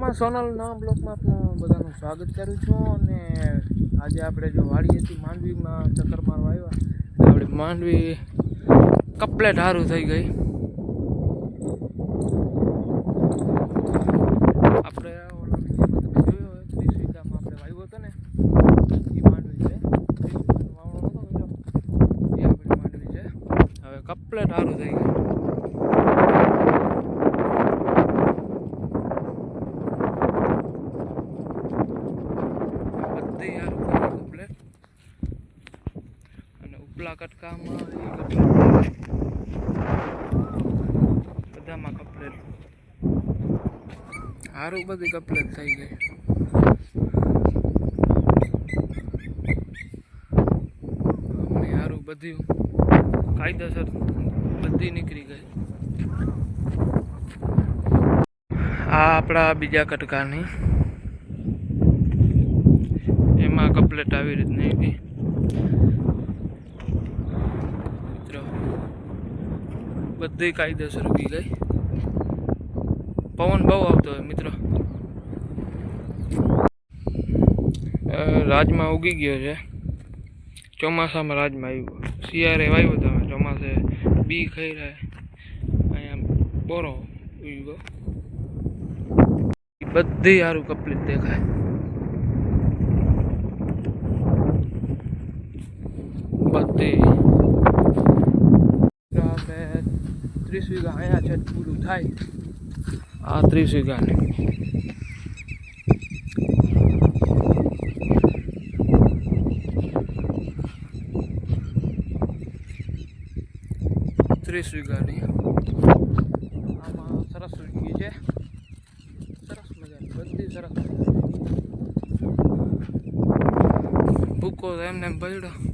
માં સોનલના બ્લોકમાં આપનું બધાનું સ્વાગત કરું છું અને આજે આપણે જો વાડીએથી માંડવીમાં ચક્કર મારવા આવ્યા આપણે માંડવી કપલેટ સારું થઈ ગઈ. આપણે ઓલા વિડીયોમાં આપણે વાવ્યો હતો ને, એ માંડવી છે. વાવણો એ આપણી માંડવી છે. હવે કપલેટ સારું થઈ ગયું. ઉપલા કટકામાં બધામાં કપલેટ. સારું બધી કપલેટ થઈ ગઈ. હમણાં સારું બધું કાયદેસર બધી નીકળી ગઈ. આ આપણા બીજા કટકાની. એમાં કપલેટ આવી રીતની હતી મિત્રો બધી કાયદેસર ઉગી ગઈ પવન બહુ આવતો હોય, મિત્રો. રાજમાં ઉગી ગયો છે. ચોમાસામાં રાજમાં આવ્યો. શિયાળે વાવ્યો તમે ચોમાસે બી ખાઈ રહે અહીંયા બોરો ઉગ્યો બધી સારું કમ્પ્લીટ દેખાય. બધી તો આપણે ત્રીસ વીઘા અહીંયા છે પૂરું થાય. આ ત્રીસ વીઘાની ત્રીસ વીઘાની આમાં સરસ વીઘી છે. સરસ મજાની બધી સરસ. ભૂકો એમને એમ પડ્યો.